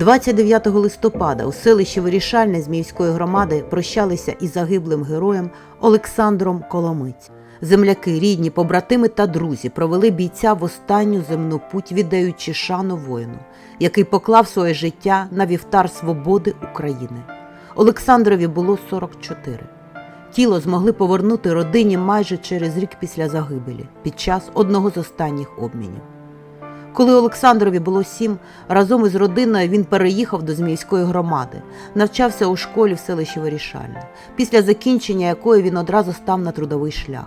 29 листопада у селищі Вирішальне з Зміївської громади прощалися із загиблим героєм Олександром Коломиць. Земляки, рідні, побратими та друзі провели бійця в останню земну путь, віддаючи шану воїну, який поклав своє життя на вівтар свободи України. Олександрові було 44. Тіло змогли повернути родині майже через рік після загибелі, під час одного з останніх обмінів. Коли Олександрові було сім, разом із родиною він переїхав до Зміївської громади, навчався у школі в селищі Вирішальне, після закінчення якої він одразу став на трудовий шлях.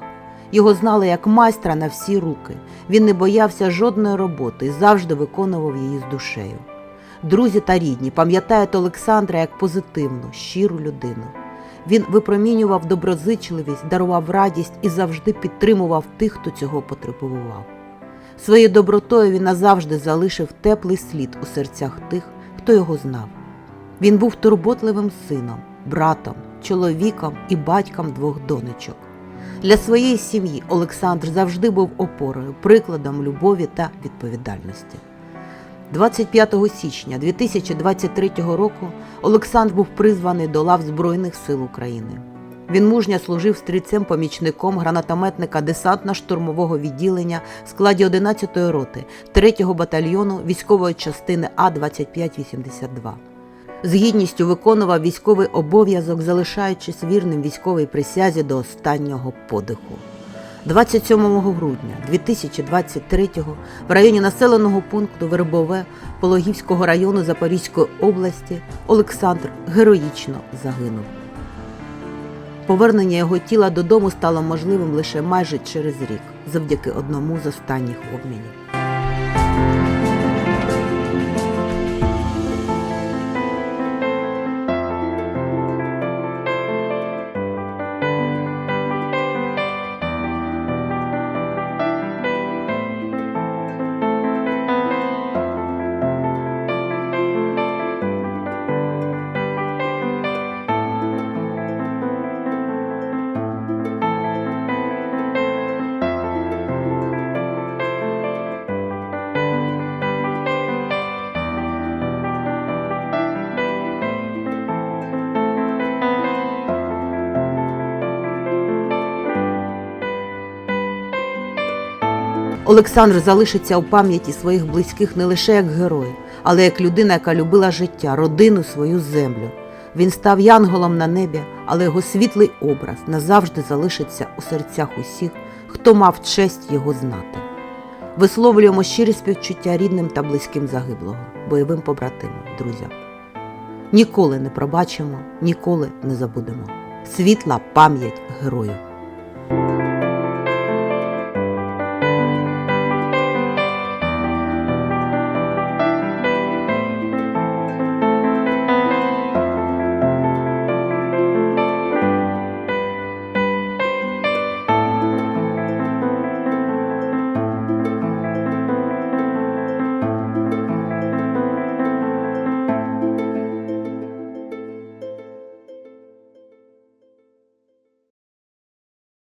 Його знали як майстра на всі руки. Він не боявся жодної роботи і завжди виконував її з душею. Друзі та рідні пам'ятають Олександра як позитивну, щиру людину. Він випромінював доброзичливість, дарував радість і завжди підтримував тих, хто цього потребував. Своєю добротою він назавжди залишив теплий слід у серцях тих, хто його знав. Він був турботливим сином, братом, чоловіком і батьком двох донечок. Для своєї сім'ї Олександр завжди був опорою, прикладом любові та відповідальності. 25 січня 2023 року Олександр був призваний до лав Збройних сил України. Він мужньо служив стрільцем-помічником гранатометника десантно-штурмового відділення в складі 11-ї роти 3-го батальйону військової частини А-2582. З гідністю виконував військовий обов'язок, залишаючись вірним військовій присязі до останнього подиху. 27 грудня 2023-го в районі населеного пункту Вербове Пологівського району Запорізької області Олександр героїчно загинув. Повернення його тіла додому стало можливим лише майже через рік, завдяки одному з останніх обмінів. Олександр залишиться у пам'яті своїх близьких не лише як герой, але як людина, яка любила життя, родину, свою землю. Він став янголом на небі, але його світлий образ назавжди залишиться у серцях усіх, хто мав честь його знати. Висловлюємо щирі співчуття рідним та близьким загиблого, бойовим побратимам, друзям. Ніколи не пробачимо, ніколи не забудемо. Світла пам'ять герою.